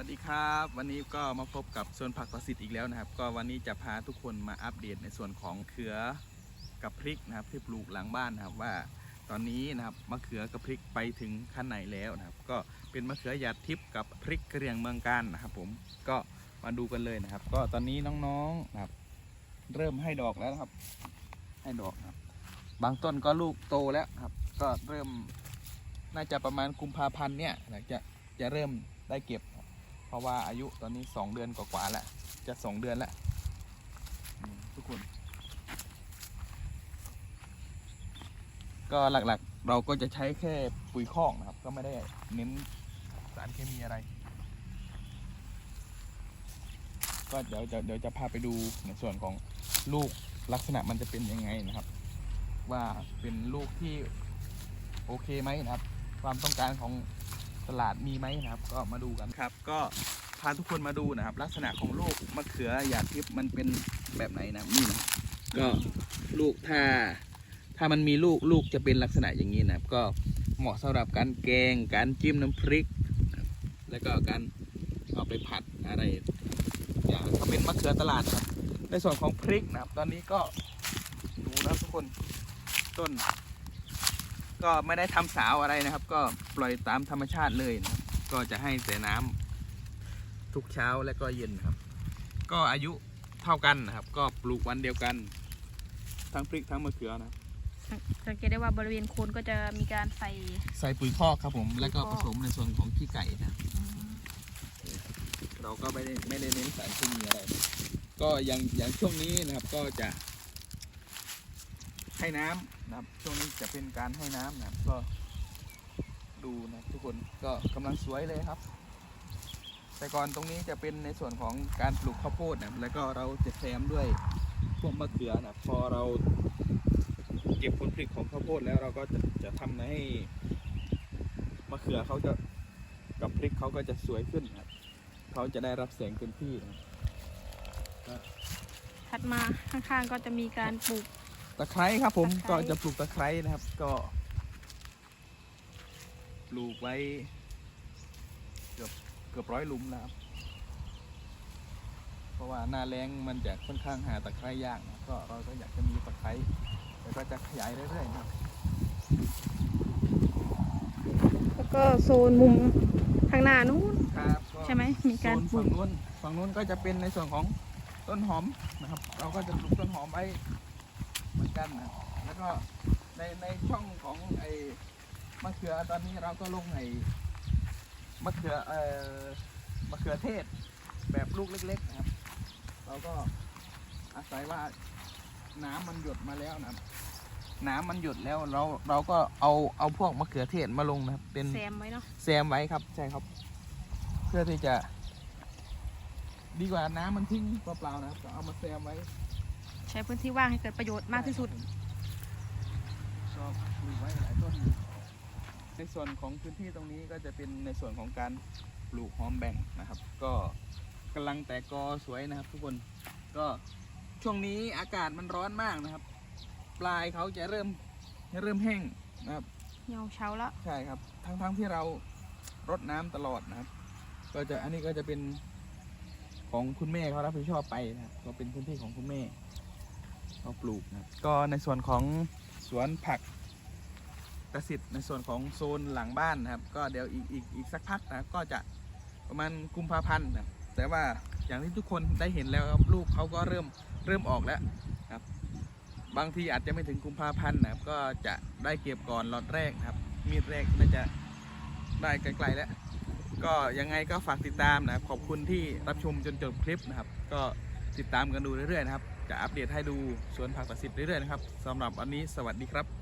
วัสดีครับ วันนี้ก็มาพบกับสวนผักประสิทธิ์อีกแล้วนะครับ ก็วันนี้จะพาทุกคนมาอัปเดตในส่วนของเขือกับพริกนะครับ ที่ปลูกหลังบ้านนะครับว่า ตอนนี้นะครับมะเขือกับพริกไปถึงขั้นไหนแล้วนะครับ ก็เป็นมะเขือหยาดทิพย์กับพริกกระเหรียงเมืองการนะครับ ผมก็มาดูกันเลยนะครับ ก็ตอนนี้น้องๆนะครับ เริ่มให้ดอกแล้วนะครับ ให้ดอกนะครับ บางต้นก็ลูกโตแล้วครับ ก็เริ่มน่าจะประมาณกุมภาพันธ์เนี่ยจะจะเริ่มได้เก็บ เพราะว่าอายุตอนนี้สองเดือนกว่าๆแล้วจะสองเดือนแล้วทุกคน ก็หลักๆ เราก็จะใช้แค่ปุ๋ยคอกนะครับ ก็ไม่ได้เน้นสารเคมีอะไร ก็เดี๋ยวจะเดี๋ยวจะพาไปดูในส่วนของลูกลักษณะมันจะเป็นยังไงนะครับ ว่าเป็นลูกที่โอเคไหมนะครับ ความต้องการของ ตลาดมีไหมนะครับ ก็มาดูกันครับ ก็พาทุกคนมาดูนะครับ ลักษณะของลูกมะเขือหยาดทิพย์มันเป็นแบบไหนนะนี่นะก็ลูกถ้า ถ้ามันมีลูกลูกจะเป็นลักษณะอย่างนี้นะครับ ก็เหมาะสำหรับการแกงการจิ้มน้ำพริก แล้วก็การเอาไปผัดอะไร อย่างก็เป็นมะเขือตลาดครับ ในส่วนของพริกนะครับ ตอนนี้ก็ดูนะทุกคนต้น ก็ไม่ได้ทำสาวอะไรนะครับ ก็ปล่อยตามธรรมชาติเลยนะครับก็จะให้แต่น้ำทุกเช้าและก็เย็นครับ ก็อายุเท่ากันนะครับ ก็ปลูกวันเดียวกัน ทั้งพริกทั้งมะเขือนะครับสังเกตได้ว่าบริเวณโคนก็จะมีการใส่ใส่ปุ๋ยคอกครับผม แล้วก็ผสมในส่วนของขี้ไก่นะเราก็ไม่ได้ไม่ได้เน้นสารเคมีอะไร ก็อย่างอย่างช่วงนี้นะครับก็จะให้น้ำ นะครับช่วงนี้จะเป็นการให้น้ำนะครับก็ดูนะทุกคนก็กำลังสวยเลยครับ แต่ก่อนตรงนี้จะเป็นในส่วนของการปลูกข้าวโพดนะครับแล้วก็เราจะแซมด้วยพวกมะเขือนะครับพอเราเก็บผลผลิตของข้าวโพดแล้วเราก็จะจะทำให้มะเขือเขาจะกับพริกเขาก็จะสวยขึ้นครับเขาจะได้รับแสงเต็มที่นะถัดมาข้างๆก็จะมีการปลูก ตะไคร้ครับผมตะไคร้ ก็จะปลูกตะไคร้นะครับ ก็ปลูกไว้เกือบเกือบร้อยหลุมนะครับ เพราะว่าหน้าแรงมันจะค่อนข้างหาตะไคร้ยากนะก็เราก็อยากจะมีตะไคร้แล้วก็จะขยายเรื่อยๆนะครับแล้วก็โซนมุมข้างหน้านู้นครับก็ ใช่ไหมมีการโซนปลูฝั่กงนู้นฝั่งนู้นก็จะเป็นในส่วนของต้นหอมนะครับ เราก็จะปลูกต้นหอมไว้ เหมือนกันนะแล้วก็ในในช่องของไอ้มะเขือตอนนี้เราก็ลงไอ้มะเขือเอ่อมะเขือเทศแบบลูกเล็ก ๆ นะครับ เราก็อาศัยว่าน้ำมันหยดมาแล้วนะครับน้ำมันหยดแล้วเราเราก็เอาเอาพวกมะเขือเทศมาลงนะครับ เป็นแซมไว้เนาะแซมไว้ครับใช่ครับ เพื่อที่จะ ดีกว่าน้ำมันทิ้งเปล่าๆนะครับก็เอามาแซมไว้ ใช้พื้นที่ว่างให้เกิดประโยชน์มากที่สุดก็ปลูกไว้หลายต้นอยู่ในส่วนของพื้นที่ตรงนี้ก็จะเป็นในส่วนของการปลูกหอมแบ่งนะครับ ก็กำลังแตกกอสวยนะครับ ทุกคนก็ช่วงนี้อากาศมันร้อนมากนะครับ ปลายเขาจะเริ่มเริ่มแห้งนะครับเหี่ยวเช้าแล้วใช่ครับทั้งทั้งที่เรารดน้ำตลอดนะครับ ก็จะอันนี้ก็จะเป็นของคุณแม่เขารับผิดชอบไปนะครับก็เป็นพื้นที่ของคุณแม่ เขาปลูกนะก็ในส่วนของสวนผักกสิทธิ์ในส่วนของโซนหลังบ้านนะครับ ก็เดี๋ยวอีกอีกอีกสักพักนะก็จะประมาณกุมภาพันธ์นะแต่ว่าอย่างที่ทุกคนได้เห็นแล้วครับลูกเขาก็เริ่มเริ่มออกแล้วครับ บางทีอาจจะไม่ถึงกุมภาพันธ์นะครับ ก็จะได้เก็บก่อนล็อตแรกครับ มีดแรกน่าจะได้ไกลๆแล้ว ก็ยังไงก็ฝากติดตามนะครับขอบคุณที่รับชมจนจบคลิปนะครับ ก็ติดตามกันดูเรื่อยๆนะครับ จะอัปเดตให้ดูสวนผักตัดสิทธิ์เรื่อยๆนะครับสำหรับวันนี้สวัสดีครับ